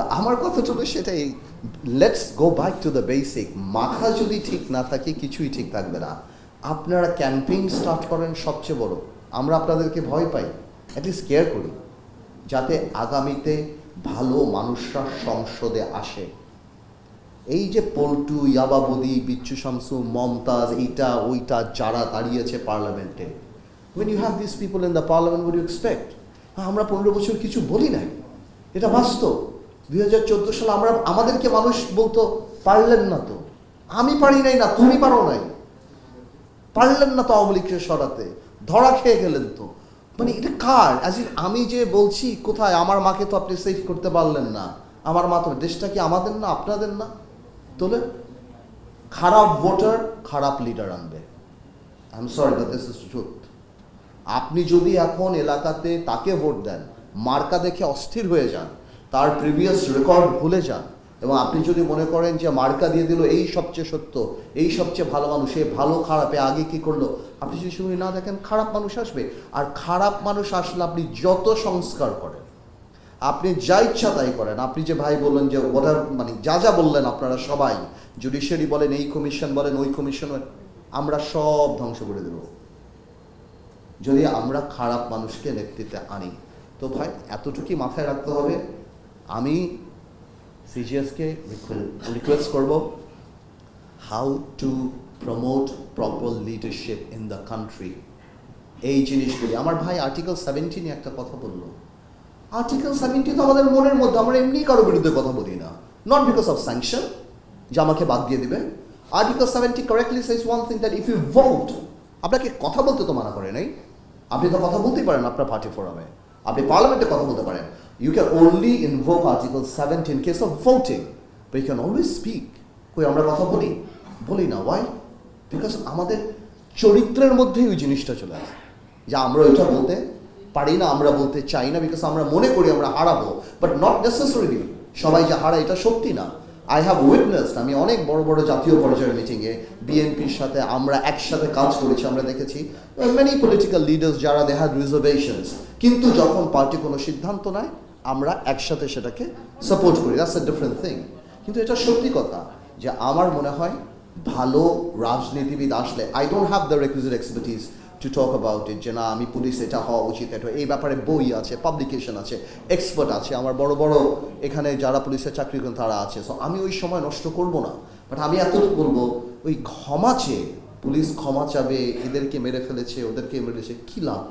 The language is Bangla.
তা আমার কথা হলো সেটাই। Let's go back to the basic মাথা যদি ঠিক না থাকে কিছুই ঠিক থাকবে না। আপনারা ক্যাম্পেইন স্টার্ট করেন সবচেয়ে বড়। আমরা আপনাদেরকে ভয় পাই। অ্যাটলিস্ট কেয়ার করি। যাতে আগামীতে ভালো মানুষরা সংসদে আসে। এই যে পল্টু ইয়াবাবদি বিচ্ছু শামসু মমতাজ এইটা ওইটা যারা দাঁড়িয়েছে পার্লামেন্টে। When you have this people in the parliament you expect? হ্যাঁ, আমরা পনেরো বছর কিছু বলি নাই। এটা বাস্তব। দুই হাজার চোদ্দ সালে আমরা আমাদেরকে মানুষ বলতো, পারলেন না তো। আমি পারি নাই না, তুমি পারো নাই। পারলেন না তো আওয়ামী লীগকে সরাতে। ধরা খেয়ে গেলেন তো। মানে এটা কার? অ্যাজ ইন আমি যে বলছি, কোথায়? আমার মাকে তো আপনি সেভ করতে পারলেন না। আমার মা তো দেশটা কি আমাদের না, আপনাদের না? তোলে খারাপ ভোটার খারাপ লিডার আনবে। I am sorry this truth আপনি যদি এখন এলাকাতে তাকে ভোট দেন, মার্কা দেখে অস্থির হয়ে যান। তার প্রিভিয়াস রেকর্ড ভুলে যান। এবং আপনি যদি মনে করেন যে মার্কা দিয়ে দিল, এই সবচেয়ে সত্য, এই সবচেয়ে ভালো মানুষ এ ভালো খারাপে আগে কি করল? আপনি যদি শুনে না দেখেন, খারাপ মানুষ আসবে। আর খারাপ মানুষ আসলে আপনি যত সংস্কার করেন, আপনি যা ইচ্ছা তাই করেন। আপনি যে ভাই বললেন যে ওটার মানে যা যা বললেন আপনারা সবাই জুডিশিয়ারি বলেন, এই কমিশন বলেন, ওই কমিশন আমরা সব ধ্বংস করে দেবো। যদি আমরা খারাপ মানুষকে নেতৃত্বে আনি, তো ভাই, এতটুকুই মাথায় রাখতে হবে। আমি সিজিএসকে রিকোয়েস্ট করব how to promote proper leadership in the country এই জিনিসগুলি। আমার ভাই আর্টিকেল সেভেন্টিনে একটা কথা বলল। আর্টিকেল সেভেন্টি তো আমাদের মনের মধ্যে, আমরা এমনি কারও বিরুদ্ধে কথা বলি না। নট বিকজ অফ স্যাংশন যে আমাকে বাদ দিয়ে দিবে। Article seventy correctly says one thing that if you vote আপনাকে কথা বলতে তো মানা করে নাই। আপনি তো কথা বলতেই পারেন আপনার পার্টি ফোরামে আপনি পার্লামেন্টে কথা বলতে পারেন। You can only invoke article seventy in case of voting but you can always speak কই, আমরা কথা বলি? বলি না। ওয়াই বিকজ আমাদের চরিত্রের মধ্যেই ওই জিনিসটা চলে আসে। যে আমরা ওইটা বলতে পারি না, আমরা বলতে চাই না বিকজ আমরা মনে করি আমরা হারাবো। বাট নট নেসেসারিলি সবাই যে হারায় এটা সত্যি না। আই হ্যাভ উইটনেসড আমি অনেক বড় বড় জাতীয় পর্যায়ের মিটিংয়ে বিএনপির সাথে আমরা একসাথে কাজ করেছি, আমরা দেখেছি মেনি পলিটিক্যাল লিডার্স যারা দে হ্যাড রিজার্ভেশনস কিন্তু যখন পার্টি কোনো সিদ্ধান্ত নেয় আমরা একসাথে সেটাকে সাপোর্ট করি। দ্যাটস এ ডিফারেন্ট থিং কিন্তু এটা সত্যি কথা যে আমার মনে হয় ভালো রাজনীতিবিদ আসলে I don't have the requisite expertise to talk about it যে না, আমি পুলিশ এটা হওয়া উচিত, এটা এই ব্যাপারে বই আছে পাবলিকেশন আছে এক্সপার্ট আছে, আমার বড় বড় এখানে যারা পুলিশের চাকরি করেন তারা আছে। সো আমি ওই সময় নষ্ট করব না। বাট আমি এতটুকু বলব, ওই ক্ষমা চেয়ে পুলিশ ক্ষমা চাবে, এদেরকে মেরে ফেলেছে, ওদেরকে মেরেছে, কী লাভ?